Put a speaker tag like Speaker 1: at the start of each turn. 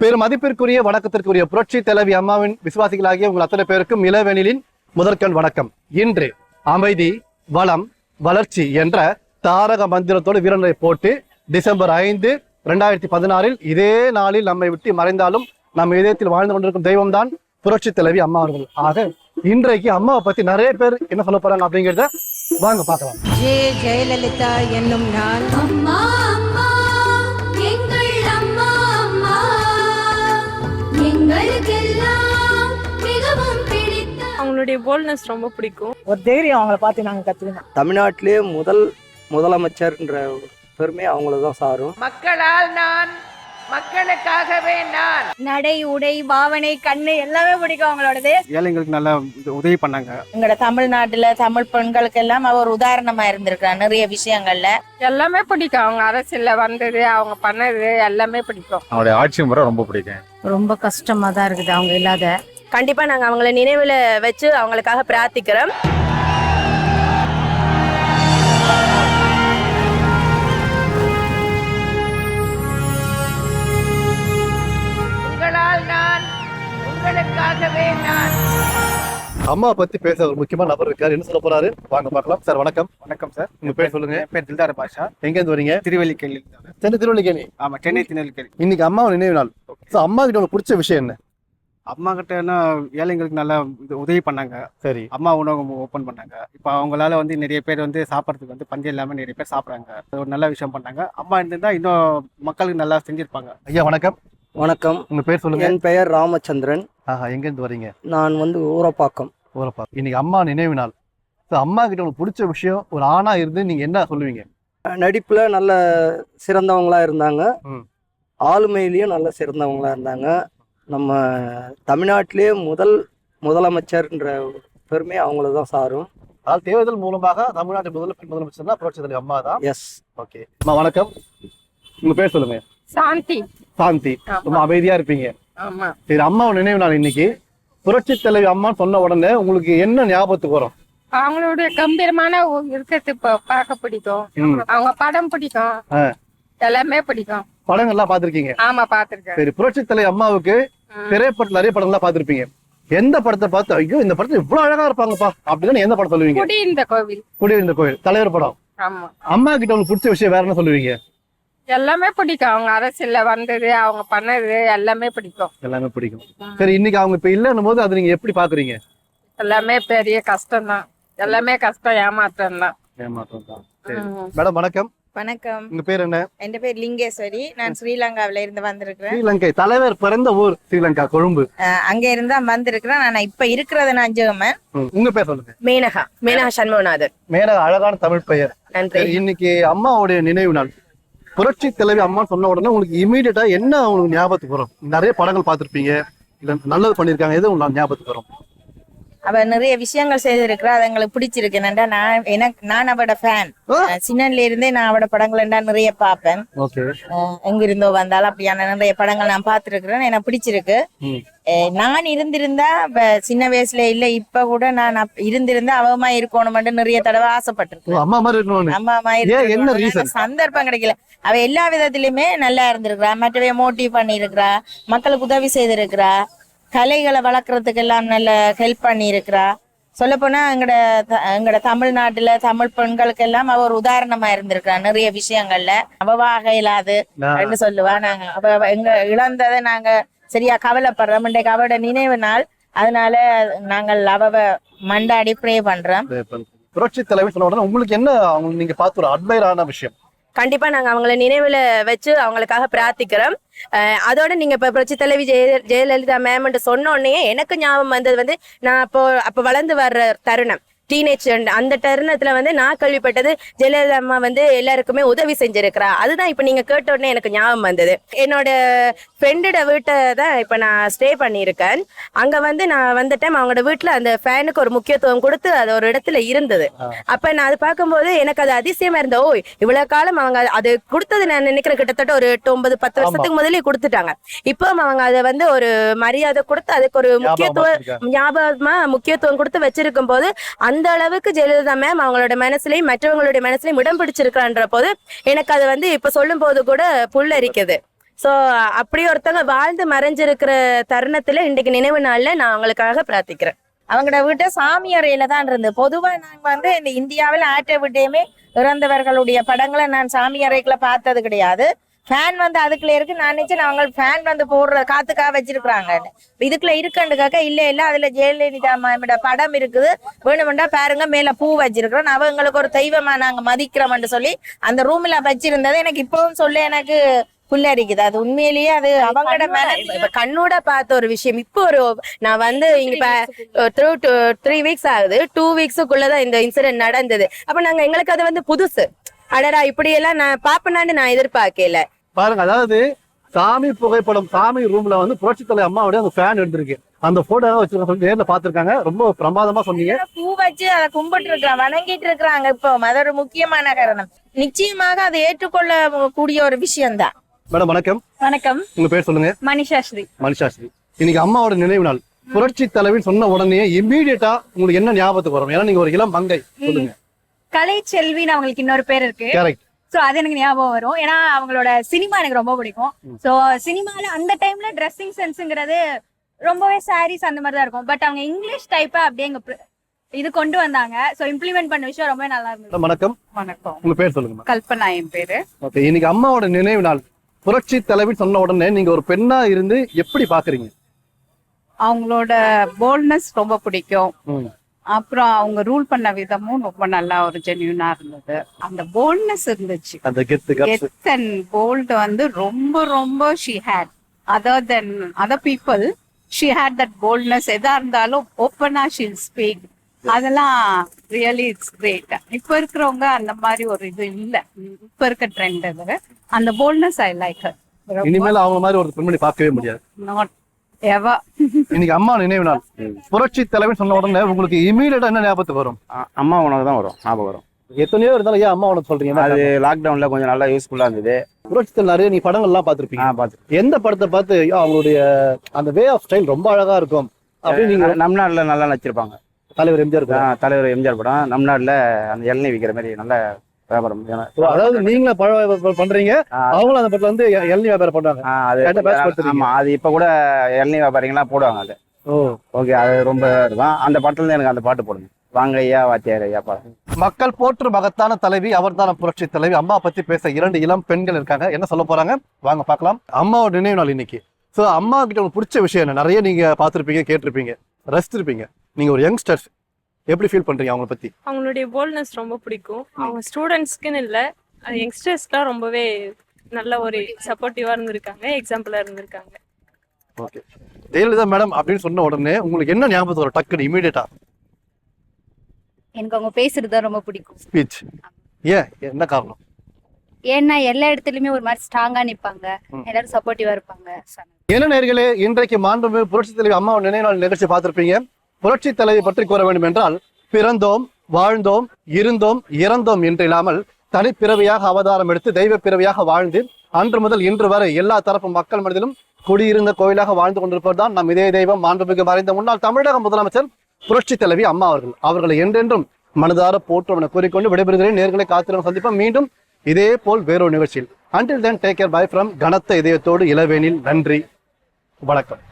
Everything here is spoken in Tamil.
Speaker 1: பெரும் மதிப்பிற்குரிய வணக்கத்திற்குரிய புரட்சி தலைவி அம்மாவின் விசுவாசிகளாகிய உங்கள் அத்தனை பேருக்கும் இளவேனிலின் முதற்கண் வணக்கம். இன்று அமைதி வளம் வளர்ச்சி என்ற தாரக மந்திரத்தோடு வீரனை போட்டு டிசம்பர் ஐந்து ரெண்டாயிரத்தி பதினாறில் இதே நாளில் நம்மை விட்டு மறைந்தாலும் நம் இதயத்தில் வாழ்ந்து கொண்டிருக்கும் தெய்வம்தான் புரட்சி தலைவி அம்மா அவர்கள். ஆக இன்றைக்கு அம்மாவை பத்தி நிறைய பேர் என்ன சொல்ல போறாங்க அப்படிங்கிறத வாங்க பார்க்கலாம்.
Speaker 2: ஜே ஜெயலலிதா என்னும் நான்.
Speaker 3: அவங்களுடைய போல்ட்னஸ் ரொம்ப பிடிக்கும்.
Speaker 4: ஒரு தைரியம் அவங்கள பார்த்து நாங்கள் கற்றுக்கணும்
Speaker 5: தமிழ்நாட்டிலே முதல் முதலமைச்சர்ன்ற பெருமை அவங்கள தான் சாரும்.
Speaker 6: மக்களால் நான் மக்களுக்காகவே நான்.
Speaker 2: நடை உடை பாவனை கண்ணு எல்லாமே பிடிக்கும் அவங்களோடது.
Speaker 7: ஏழைங்களுக்கு நல்லா இது உதவி பண்ணாங்க.
Speaker 4: எங்களோட தமிழ்நாட்டுல தமிழ் பெண்களுக்கு எல்லாம் அவர் உதாரணமா இருந்திருக்கார் நிறைய விஷயங்கள்ல.
Speaker 3: எல்லாமே பிடிக்கும். அவங்க அரசியல்ல வந்தது அவங்க பண்ணது எல்லாமே பிடிக்கும்.
Speaker 8: அவங்களுடைய ஆட்சி முறை ரொம்ப பிடிக்கும்.
Speaker 2: ரொம்ப கஷ்டமா தான் இருக்குது அவங்க இல்லாத.
Speaker 9: கண்டிப்பா நாங்க அவங்கள நினைவுல வச்சு அவங்களுக்காக பிரார்த்திக்கிறோம்.
Speaker 6: உங்களால் நான் உங்களுக்காகவே நான்.
Speaker 1: அம்மாவை பத்தி பேச ஒரு முக்கியமான நபர் இருக்காரு. என்ன சொல்ல போறாரு? வாங்க பார்க்கலாம். சார் வணக்கம்.
Speaker 7: வணக்கம் சார்.
Speaker 1: உங்க பேர் சொல்லுங்க.
Speaker 7: பேர் தில்தார் பாஷா.
Speaker 1: எங்க இருந்து வரீங்க?
Speaker 7: திருவல்லிக்கேணி.
Speaker 1: சென்னை திருவள்ளிக்கேணி
Speaker 7: ஆமா சென்னை திருநெல்வேலி
Speaker 1: இன்னைக்கு அம்மாவை நினைவு நாள். ஸோ அம்மா கிட்ட உங்களுக்கு பிடிச்ச விஷயம் என்ன?
Speaker 7: அம்மா கிட்டனா ஏழைங்களுக்கு நல்லா இது உதவி பண்ணாங்க.
Speaker 1: சரி.
Speaker 7: அம்மா உணவகம் ஓப்பன் பண்ணாங்க. இப்போ அவங்களால வந்து நிறைய பேர் வந்து சாப்பிட்றதுக்கு வந்து பஞ்சம் இல்லாமல் நிறைய பேர் சாப்பிட்றாங்க. அது ஒரு நல்ல விஷயம் பண்ணாங்க. அம்மா இருந்திருந்தா இன்னும் மக்களுக்கு நல்லா செஞ்சிருப்பாங்க.
Speaker 1: ஐயா வணக்கம்.
Speaker 5: வணக்கம்.
Speaker 1: உங்க பேர் சொல்லுங்க.
Speaker 5: என் பெயர் ராமச்சந்திரன்.
Speaker 1: ஆஹா எங்க இருந்து வரீங்க?
Speaker 5: நான் வந்து ஊரப்பாக்கம்.
Speaker 1: ஊரப்பா இன்னைக்கு அம்மா நினைவு நாள். ஸோ அம்மா கிட்ட உங்களுக்கு பிடிச்ச விஷயம் ஒரு ஆணா இருந்து நீங்க என்ன சொல்லுவீங்க?
Speaker 5: நடிப்புல நல்ல சிறந்தவங்களா இருந்தாங்க. ஆளுமையிலையும் நல்ல சிறந்தவங்களா இருந்தாங்க. நம்ம தமிழ்நாட்டிலே முதல் முதலமைச்சர்ன்ற பெருமை அவங்கள தான் சாரும்.
Speaker 1: அதாவது தேர்தல் மூலமாக தமிழ்நாட்டு முதல் பெண் முதலமைச்சர்னா புரட்சி தலைவி அம்மா தான்.
Speaker 5: எஸ்
Speaker 1: ஓகே அம்மா வணக்கம். உங்க பேர் சொல்லுங்க.
Speaker 3: சாந்தி.
Speaker 1: சாந்தி. ரொம்ப அமைதியா இருப்பீங்க.
Speaker 3: ஆமா.
Speaker 1: சரி அம்மாவை நினைவு நாள் இன்னைக்கு. புரட்சி தலைவி அம்மான்னு சொன்ன உடனே உங்களுக்கு என்ன ஞாபகத்துக்கு வரும்?
Speaker 3: அவங்களுடைய கம்பீரமான இருக்கிறது பார்க்க பிடிக்கும். அவங்க படம் பிடிக்கும். எல்லாமே பிடிக்கும்.
Speaker 1: படங்கள்லாம் பார்த்திருக்கீங்க.
Speaker 3: ஆமா பாத்திருக்கேன்
Speaker 1: சரி புரட்சி தலைவி அம்மாவுக்கு திரைப்படத்துல நிறைய படங்கள்லாம் பார்த்திருப்பீங்க. எந்த படத்தை பார்த்து ஐயோ இந்த படத்துல இவ்வளவு அழகா இருப்பாங்கப்பா அப்படின்னு எந்த படம் சொல்லுவீங்க?
Speaker 3: குடி இந்த கோவில்.
Speaker 1: குடியிருந்த கோயில் தலைவர் படம்.
Speaker 3: ஆமா.
Speaker 1: அம்மா கிட்ட உங்களுக்கு பிடிச்ச விஷயம் வேற என்ன சொல்லுவீங்க?
Speaker 3: எல்லாமே பிடிக்கும். அவங்க அரசியல்ல வந்தது அவங்க பண்ணது எல்லாமே பிடிக்கும்.
Speaker 1: எல்லாமே பிடிக்கும். சரி இன்னைக்கு அவங்க இப்ப இல்லைன்னும் போது அது நீங்க எப்படி பாக்குறீங்க?
Speaker 3: எல்லாமே பெரிய கஷ்டம் தான் எல்லாமே கஷ்டம் ஏமாற்றம் தான்
Speaker 1: ஏமாற்றம் தான் மேடம் வணக்கம்.
Speaker 4: வணக்கம்.
Speaker 1: உங்க பேர் என்ன?
Speaker 4: என் பேர் லிங்கேஸ்வரி. நான் ஸ்ரீலங்காவில இருந்து வந்திருக்கிறேன்.
Speaker 1: ஸ்ரீலங்கை தலைவர் பிறந்த ஊர் ஸ்ரீலங்கா கொழும்பு.
Speaker 4: அங்க இருந்தா வந்திருக்கிறேன். நான் இப்ப இருக்கிறத நான் ஜெர்மன்.
Speaker 1: உங்க பேர் சொல்லுங்க.
Speaker 9: மேனகா மேனகா சண்முகநாதர்.
Speaker 1: மேல அழகான தமிழ் பெயர். இன்னைக்கு அம்மாவுடைய நினைவு நாள். புரட்சி தலைவி அம்மா சொன்ன உடனே உங்களுக்கு இமீடியட்டா என்ன உங்களுக்கு ஞாபகத்துக்கு வரும்? நிறைய படங்கள் பார்த்திருப்பீங்க. இல்ல நல்லது பண்ணிருக்காங்க எது உங்களுக்கு ஞாபகத்துக்கு வரும்?
Speaker 4: அவ நிறைய விஷயங்கள் செய்திருக்கிறா. அது எங்களுக்கு பிடிச்சிருக்கு. என்னடா நான் எனக்கு நான் அவட ஃபேன் சின்னன்ல இருந்தே நான் அவட படங்கள் நிறைய பார்ப்பேன் எங்க இருந்தோ வந்தாலும் அப்படியான நிறைய படங்கள் நான் பார்த்திருக்கிறேன் எனக்கு பிடிச்சிருக்கு. நான் இருந்திருந்தா சின்ன வயசுல இல்ல இப்ப கூட நான் இருந்திருந்தா அவமா இருக்கணும்னு நிறைய தடவை ஆசைப்பட்டிருக்கேன்.
Speaker 1: அம்மா மாதிரி
Speaker 4: சந்தர்ப்பம் கிடைக்கல. அவ எல்லா விதத்திலுமே நல்லா இருந்திருக்கிறா. மற்றவே மோட்டிவ் பண்ணியிருக்கிறா. மக்களுக்கு உதவி செய்திருக்கிறா. கலைகளை வளர்க்கறதுக்கு எல்லாம் நல்ல ஹெல்ப் பண்ணியிருக்கிறா. சொல்ல போனா எங்கட த- எங்கட தமிழ்நாட்டுல தமிழ் பெண்களுக்கு எல்லாம் அவ ஒரு உதாரணமா இருந்திருக்கிறா நிறைய விஷயங்கள்ல. அவவாக இல்லாது
Speaker 1: நான்
Speaker 4: அப்படின்னு சொல்லுவா. நாங்க அவ அவ எங்க இழந்ததை நாங்க சரியா கவலைப்படுறோம். இன்றைக்கு அவட நினைவு நாள். அதனால நாங்கள் அவவ மண்டாடி ப்ரே பண்றோம்.
Speaker 1: புரட்சி தலைவி சொன்ன உடனே உங்களுக்கு என்ன அவங்க நீங்க பார்த்து ஒரு அட்மைரான விஷயம்?
Speaker 9: கண்டிப்பா நாங்க அவங்கள நினைவுல வச்சு அவங்களுக்காக பிரார்த்திக்கிறோம். அதோட நீங்க இப்ப புரட்சி தலைவி ஜெய ஜெயலலிதா மேம் சொன்ன உடனே எனக்கு ஞாபகம் வந்தது வந்து நான் அப்போ அப்ப வளர்ந்து வர்ற தருணம். டீனேஜ் அந்த தருணத்துல வந்து நான் கேள்விப்பட்டது ஜெயலலிதா அம்மா வந்து எல்லாருக்குமே உதவி செஞ்சிருக்கிறா. அதுதான் இப்ப நீங்க கேட்ட உடனே எனக்கு ஞாபகம் வந்தது. என்னோட ஃப்ரெண்டோட வீட்டை தான் இப்ப நான் ஸ்டே பண்ணியிருக்கேன். அங்க வந்து நான் வந்த டைம் அவங்களோட வீட்டுல அந்த ஃபேனுக்கு ஒரு முக்கியத்துவம் கொடுத்து அது ஒரு இடத்துல இருந்தது. அப்ப நான் அது பார்க்கும்போது எனக்கு அது அதிசயமா இருந்த ஓ இவ்வளவு காலம் அவங்க அது கொடுத்தது நான் நினைக்கிறேன் கிட்டத்தட்ட ஒரு எட்டு ஒன்பது பத்து வருஷத்துக்கு முதலே கொடுத்துட்டாங்க. இப்போ அவங்க அதை வந்து ஒரு மரியாதை கொடுத்து அதுக்கு ஒரு முக்கியத்துவம்
Speaker 1: ஞாபகம்
Speaker 9: ஞாபகமா முக்கியத்துவம் கொடுத்து வச்சிருக்கும் போது அந்த அந்த அளவுக்கு ஜெயலலிதா மேம் அவங்களோட மனசுலயும் மற்றவங்களுடைய மனசுலயும் இடம் பிடிச்சிருக்கான்ற போது எனக்கு அது வந்து இப்ப சொல்லும் போது கூட புல்லரிக்குது சோ அப்படி ஒருத்தவங்க வாழ்ந்து மறைஞ்சிருக்கிற தருணத்துல இன்றைக்கு நினைவு நாள்ல நான் அவங்களுக்காக பிரார்த்திக்கிறேன்.
Speaker 4: அவங்களோட வீட்டை சாமி அறையில தான் இருந்து பொதுவா நாங்க வந்து இந்த இந்தியாவில் ஆட்ட வீட்டையுமே இறந்தவர்களுடைய படங்களை நான் சாமி அறைக்குள்ள பார்த்தது கிடையாது. ஃபேன் வந்து அதுக்குள்ள இருக்கு. நான் நினைச்சேன் அவங்க ஃபேன் வந்து போடுற காத்துக்காக வச்சிருக்காங்கன்னு இதுக்குள்ள இருக்குன்றக்காக்க இல்ல இல்ல அதுல ஜெயலலிதா மேமோட படம் இருக்குது. வேணுமெண்டா பாருங்க மேல பூ வச்சிருக்கிறோம். அவ எங்களுக்கு ஒரு தெய்வமா நாங்க மதிக்கிறோம்னு சொல்லி அந்த ரூம்ல வச்சிருந்தது எனக்கு இப்பவும் சொல்ல எனக்கு புல்லரிக்குது. அது உண்மையிலேயே அது அவங்களோட மேல
Speaker 9: இப்ப கண்ணோட பார்த்த ஒரு விஷயம். இப்போ ஒரு நான் வந்து இங்க த்ரூ த்ரீ வீக்ஸ் ஆகுது. டூ வீக்ஸுக்குள்ளதான் இந்த இன்சிடென்ட் நடந்தது. அப்ப நாங்க எங்களுக்கு அது வந்து புதுசு. அடடா இப்படி எல்லாம் நான் பாப்பேனான்னு நான் எதிர்பார்க்கல.
Speaker 1: பாருங்க அதாவது சாமி புகைப்படம் சாமி ரூம்ல வந்து புரட்சி தலைவர் அம்மாவுடைய அந்த ஃபேன் எடுத்திருக்கு. அந்த போட்டோ வச்சிருக்க நேர்ல பாத்திருக்காங்க ரொம்ப பிரமாதமா சொன்னீங்க.
Speaker 4: பூ வச்சு அதை கும்பிட்டு இருக்கிறாங்க வணங்கிட்டு இருக்கிறாங்க இப்போ. அது ஒரு முக்கியமான காரணம். நிச்சயமாக அதை ஏற்றுக்கொள்ள கூடிய ஒரு விஷயம்தான்.
Speaker 1: மேடம் வணக்கம்.
Speaker 2: வணக்கம்.
Speaker 1: உங்க பேர் சொல்லுங்க.
Speaker 2: மனிஷா ஸ்ரீ
Speaker 1: மனுஷாஸ்ரீ இன்னைக்கு அம்மாவோட நினைவு நாள். புரட்சி தலைவின்னு சொன்ன உடனே இம்மீடியட்டா உங்களுக்கு என்ன ஞாபகத்துக்கு வரும்? ஏன்னா நீங்க ஒரு இளம் மங்கை. சொல்லுங்க.
Speaker 2: கலை செல்வின்னு அவங்களுக்கு இன்னொரு பேர் இருக்கு.
Speaker 1: கரெக்ட்
Speaker 2: சோ அது எனக்கு ஞாபகம் வரும். ஏன்னா அவங்களோட சினிமா எனக்கு ரொம்ப பிடிக்கும். சோ சினிமால அந்த டைம்ல ட்ரெஸ்ஸிங் சென்ஸ்ங்கிறது ரொம்பவே சாரீஸ் அந்த மாதிரி தான் இருக்கும். பட் அவங்க இங்கிலீஷ் டைப்பா அப்படியே எங்க இது கொண்டு வந்தாங்க. சோ இம்ப்ளிமெண்ட் பண்ண விஷயம் ரொம்ப நல்லா இருந்தது.
Speaker 1: வணக்கம்.
Speaker 3: வணக்கம்.
Speaker 1: உங்க பேர் சொல்லுங்க
Speaker 3: கல்பனா என் பேரு.
Speaker 1: ஓகே இன்னைக்கு அம்மாவோட நினைவு நாள். புரட்சி தலைவின்னு சொன்ன உடனே நீங்க ஒரு பெண்ணா இருந்து எப்படி பாக்குறீங்க?
Speaker 3: அவங்களோட போல்ட்னஸ் ரொம்ப பிடிக்கும். அப்புறம் அவங்க ரூல் பண்ண விதமும் ரொம்ப நல்லா ஒரு ஜென்யூனா இருந்தது. அந்த போல்ட்னஸ் இருந்துச்சு.
Speaker 1: அந்த
Speaker 3: கெத் அண்ட் போல்ட் வந்து ரொம்ப ரொம்ப she hate other then other people she hate that boldness எதா இருந்தாலும் ஓப்பனா ஷில் ஸ்பீக் அதெல்லாம் ரியலி இட்ஸ் கிரேட் இப்ப இருக்கிறவங்க அந்த மாதிரி ஒரு இது இல்ல. இப்ப இருக்க ட்ரெண்ட் அது. அந்த போல்ட்னஸ் ஐ லைக்
Speaker 1: இனிமேல் அவங்க மாதிரி ஒரு பெண்மணி பார்க்கவே முடியாது.
Speaker 3: நாட்
Speaker 1: இன்னைக்கு அம்மா நினைவு நாள். புரட்சி தலைவின்னு சொன்ன உடனே உங்களுக்கு இமீடியட்டா என்ன ஞாபகத்துக்கு வரும்?
Speaker 8: அம்மா உணவு தான் வரும். ஞாபகம் வரும்.
Speaker 1: எத்தனையோ இருந்தாலும் ஏன் அம்மா உனக்கு சொல்றீங்க?
Speaker 8: அது லாக்டவுன்ல கொஞ்சம் நல்லா யூஸ்ஃபுல்லா இருந்தது.
Speaker 1: புரட்சி தலைவர் நிறைய நீ படங்கள் எல்லாம் பாத்திருப்பீங்க
Speaker 8: நான் பார்த்து
Speaker 1: எந்த படத்தை பார்த்து ஐயோ, அவங்களுடைய அந்த வே ஆஃப் ஸ்டைல் ரொம்ப அழகா இருக்கும். அப்படின்னு நீங்க
Speaker 8: நம் நாட்டுல நல்லா நடிச்சிருப்பாங்க.
Speaker 1: தலைவர் எம்ஜிஆர்
Speaker 8: தலைவர் எம்ஜிஆர் படம். நம் நாட்டுல அந்த இளநீ விற்கிற மாதிரி நல்ல வியாபாரம்
Speaker 1: அதாவது நீங்களே பழம் பண்றீங்க அவங்களும் அந்த படத்துல வந்து இளநீ வியாபாரம் பண்றாங்க.
Speaker 8: ஆமா அது இப்ப கூட இளநீ வியாபாரிங்கெல்லாம் போடுவாங்க அது.
Speaker 1: ஓ.
Speaker 8: ஓகே அது ரொம்ப இருக்கும் அந்த படத்துல இருந்து எனக்கு அந்த பாட்டு போடுங்க. வாங்க ஐயா வாத்தியார் ஐயா
Speaker 1: மக்கள் போற்று மகத்தான தலைவி அவர்தான புரட்சி தலைவி. அம்மா பத்தி பேச இரண்டு இளம் பெண்கள் இருக்காங்க. என்ன சொல்ல போறாங்க? வாங்க பார்க்கலாம். அம்மாவோட நினைவு நாள் இன்னைக்கு. சோ அம்மா கிட்ட உங்களுக்கு பிடிச்ச விஷயம் என்ன? நிறைய நீங்க பார்த்திருப்பீங்க கேட்டிருப்பீங்க ரசிச்சிருப்பீங்க நீங்க ஒரு யங்ஸ்டர்ஸ் எப்படி ஃபீல் பண்றீங்க அவங்கள பத்தி?
Speaker 10: அவங்களுடைய போல்ட்னஸ் ரொம்ப பிடிக்கும். அவங்க ஸ்டூடெண்ட்ஸ்க்குன்னு இல்லை யங்ஸ்டர்ஸ்க்குலாம் ரொம்பவே நல்ல ஒரு சப்போர்ட்டிவா இருந்திருக்காங்க எக்ஸாம்பிளா இருந்திருக்காங்க.
Speaker 1: ஓகே ஜெயலலிதா மேடம் அப்படின்னு சொன்ன உடனே உங்களுக்கு என்ன ஞாபகத்துக்கு வரும்? டக்குனு இமீடியட்டா
Speaker 2: எனக்கு அவங்க பேசுறது தான் ரொம்ப பிடிக்கும்.
Speaker 1: ஸ்பீச் ஏன்? என்ன காரணம்?
Speaker 2: ஏன்னா எல்லா இடத்துலயுமே ஒரு மாதிரி ஸ்ட்ராங்கா நிப்பாங்க. எல்லாரும் சப்போர்ட்டிவா இருப்பாங்க.
Speaker 1: என்ன நேர்களே இன்றைக்கு மாண்புமிகு புரட்சி தலைவி அம்மா நினைவு நாள் நிகழ்ச்சி பார்த்திருப்பீங்க. புரட்சி தலைவி பற்றி கூற வேண்டும் என்றால் பிறந்தோம் வாழ்ந்தோம் இருந்தோம் இறந்தோம் என்று இல்லாமல் தனிப்பிறவியாக அவதாரம் எடுத்து தெய்வ பிறவியாக வாழ்ந்து அன்று முதல் இன்று வரை எல்லா தரப்பு மக்கள் மனதிலும் குடியிருந்த கோயிலாக வாழ்ந்து கொண்டிருப்பவர் தான் நம் இதே தெய்வம். மாண்புமிகு மறைந்த முன்னாள் தமிழக முதலமைச்சர் புரட்சி தலைவி அம்மா அவர்கள். அவர்களை என்றென்றும் மனதார போற்றும் என கூறிக்கொண்டு விடைபெறுகிறேன். நேர்களை காத்திரம் சந்திப்போம். மீண்டும் இதே போல் வேறொரு நிகழ்ச்சியில். Until then take care bye from கனத்த இதயத்தோடு இளவேனில் நன்றி. வணக்கம்.